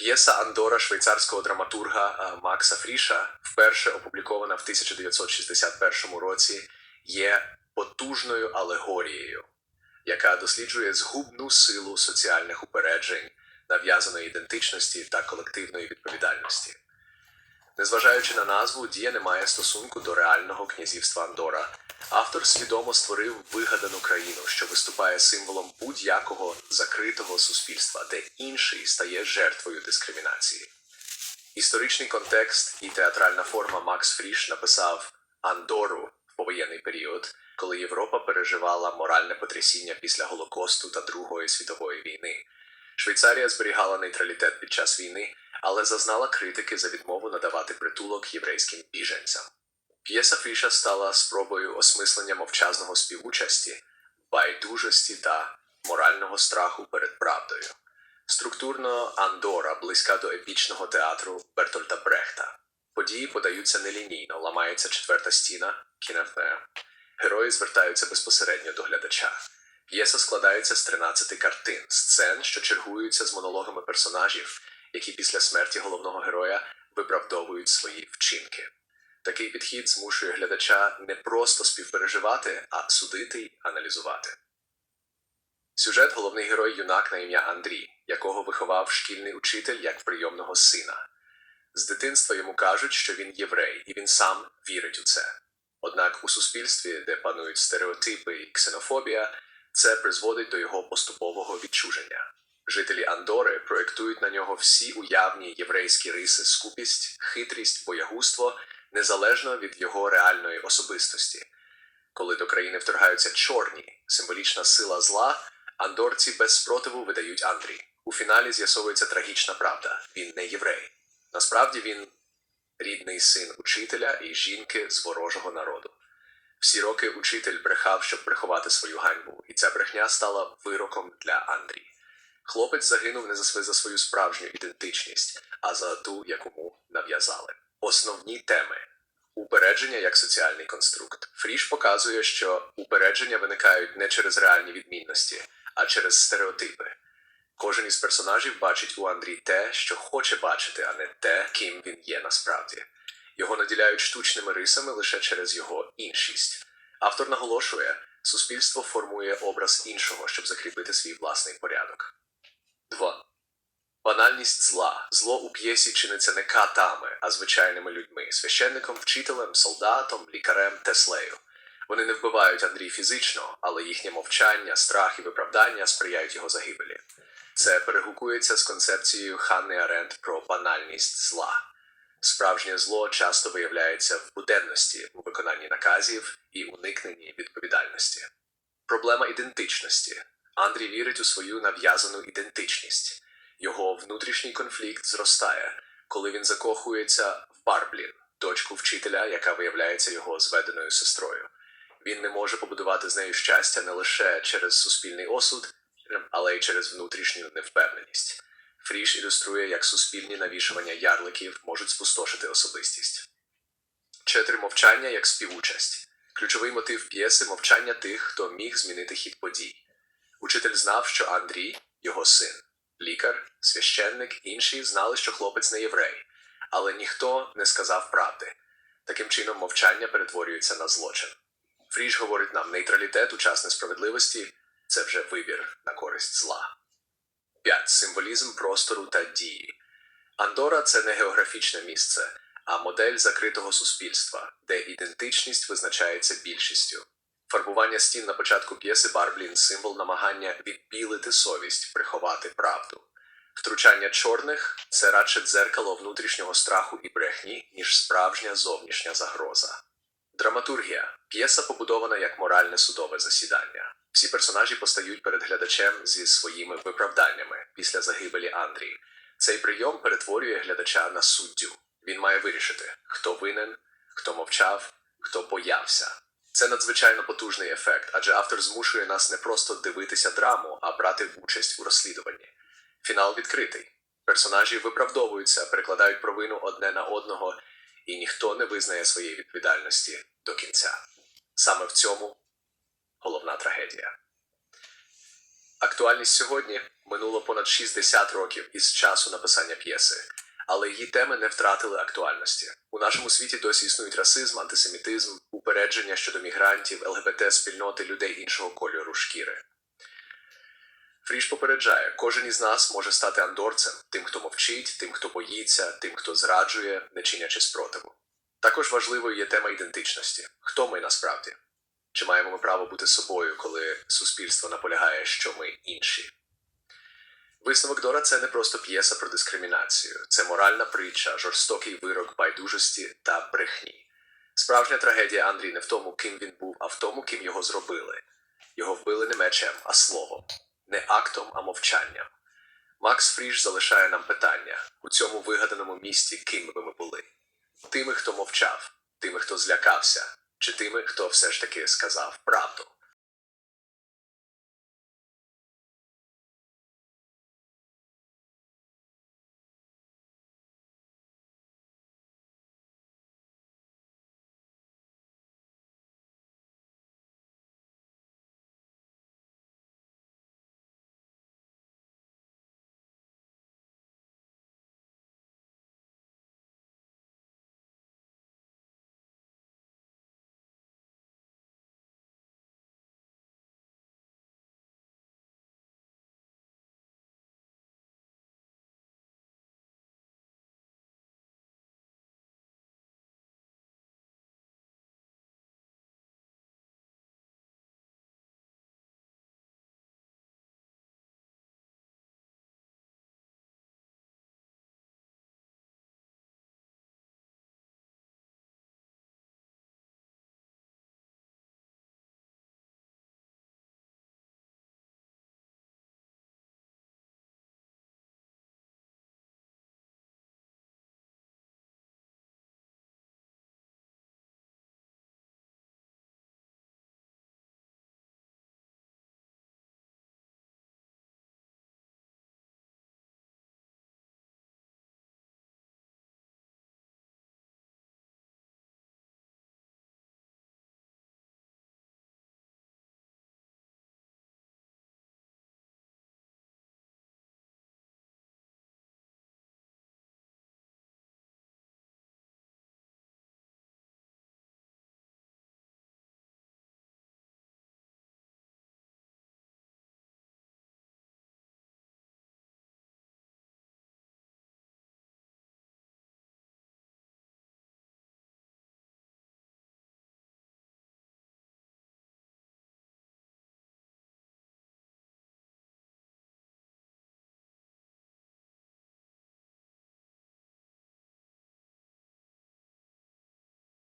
П'єса Андора швейцарського драматурга е, Макса Фріша, вперше опублікована в 1961 році, є потужною алегорією, яка досліджує згубну силу соціальних упереджень, нав'язаної ідентичності та колективної відповідальності. Незважаючи на назву, дія не має стосунку до реального князівства Андора. Автор свідомо створив вигадану країну, що виступає символом будь-якого закритого суспільства, де інший стає жертвою дискримінації. Історичний контекст і театральна форма Макс Фріш написав Андору в повоєнний період, коли Європа переживала моральне потрясіння після Голокосту та Другої світової війни. Швейцарія зберігала нейтралітет під час війни, але зазнала критики за відмову надавати притулок єврейським біженцям. П'єса Фріша стала спробою осмислення мовчазного співучасті, байдужості та морального страху перед правдою. Структурно Андора близька до епічного театру Бертольта Брехта. Події подаються нелінійно, ламається четверта стіна, кінефе. Герої звертаються безпосередньо до глядача. П'єса складається з 13 картин, сцен, що чергуються з монологами персонажів, які після смерті головного героя виправдовують свої вчинки. Такий підхід змушує глядача не просто співпереживати, а судити й аналізувати. Сюжет головний герой юнак на ім'я Андрій, якого виховав шкільний учитель як прийомного сина. З дитинства йому кажуть, що він єврей, і він сам вірить у це. Однак у суспільстві, де панують стереотипи і ксенофобія, це призводить до його поступового відчуження. Жителі Андори проєктують на нього всі уявні єврейські риси, скупість, хитрість, боягузтво, незалежно від його реальної особистості. Коли до країни вторгаються чорні, символічна сила зла, андорці без спротиву видають Андрій. У фіналі з'ясовується трагічна правда: він не єврей. Насправді він рідний син учителя і жінки з ворожого народу. Всі роки учитель брехав, щоб приховати свою ганьбу, і ця брехня стала вироком для Андрій. Хлопець загинув не за свою, справжню ідентичність, а за ту, якому нав'язали. Основні теми упередження як соціальний конструкт. Фріш показує, що упередження виникають не через реальні відмінності, а через стереотипи. Кожен із персонажів бачить у Андрій те, що хоче бачити, а не те, ким він є насправді. Його наділяють штучними рисами лише через його іншість. Автор наголошує, суспільство формує образ іншого, щоб закріпити свій власний порядок. 2. Банальність зла. Зло у п'єсі чиниться не катами, а звичайними людьми священником, вчителем, солдатом, лікарем, теслею. Вони не вбивають Андрій фізично, але їхнє мовчання, страх і виправдання сприяють його загибелі. Це перегукується з концепцією Ханни Аренд про банальність зла. Справжнє зло часто виявляється в буденності, у виконанні наказів і уникненні відповідальності. Проблема ідентичності. Андрій вірить у свою нав'язану ідентичність. Його внутрішній конфлікт зростає, коли він закохується в Барблін, дочку вчителя, яка виявляється його зведеною сестрою. Він не може побудувати з нею щастя не лише через суспільний осуд, але й через внутрішню невпевненість. Фріш ілюструє, як суспільні навішування ярликів можуть спустошити особистість. Чотири мовчання як співучасть. Ключовий мотив п'єси мовчання тих, хто міг змінити хід подій. Учитель знав, що Андрій його син. Лікар, священник, інші знали, що хлопець не єврей, але ніхто не сказав правди. Таким чином, мовчання перетворюється на злочин. Фріш говорить нам, нейтралітет у час несправедливості це вже вибір на користь зла. 5. Символізм простору та дії. Андора це не географічне місце, а модель закритого суспільства, де ідентичність визначається більшістю. Фарбування стін на початку п'єси Барблін символ намагання відбілити совість, приховати правду. Втручання чорних це радше дзеркало внутрішнього страху і брехні, ніж справжня зовнішня загроза. Драматургія п'єса побудована як моральне судове засідання. Всі персонажі постають перед глядачем зі своїми виправданнями після загибелі Андрії. Цей прийом перетворює глядача на суддю. Він має вирішити, хто винен, хто мовчав, хто боявся. Це надзвичайно потужний ефект, адже автор змушує нас не просто дивитися драму, а брати участь у розслідуванні. Фінал відкритий. Персонажі виправдовуються, перекладають провину одне на одного, і ніхто не визнає своєї відповідальності до кінця. Саме в цьому головна трагедія. Актуальність сьогодні Минуло понад 60 років із часу написання п'єси, але її теми не втратили актуальності. У нашому світі досі існують расизм, антисемітизм, упередження щодо мігрантів, ЛГБТ спільноти людей іншого кольору шкіри. Фріш попереджає, кожен із нас може стати андорцем, тим, хто мовчить, тим, хто боїться, тим, хто зраджує, не чинячи спротиву. Також важливою є тема ідентичності. Хто ми насправді? Чи маємо ми право бути собою, коли суспільство наполягає, що ми інші? Висновок Дора це не просто п'єса про дискримінацію, це моральна притча, жорстокий вирок байдужості та брехні. Справжня трагедія Андрій не в тому, ким він був, а в тому, ким його зробили. Його вбили не мечем, а словом, не актом, а мовчанням. Макс Фріш залишає нам питання у цьому вигаданому місті, ким би ми були. Тими, хто мовчав, тими, хто злякався, чи тими, хто все ж таки сказав правду.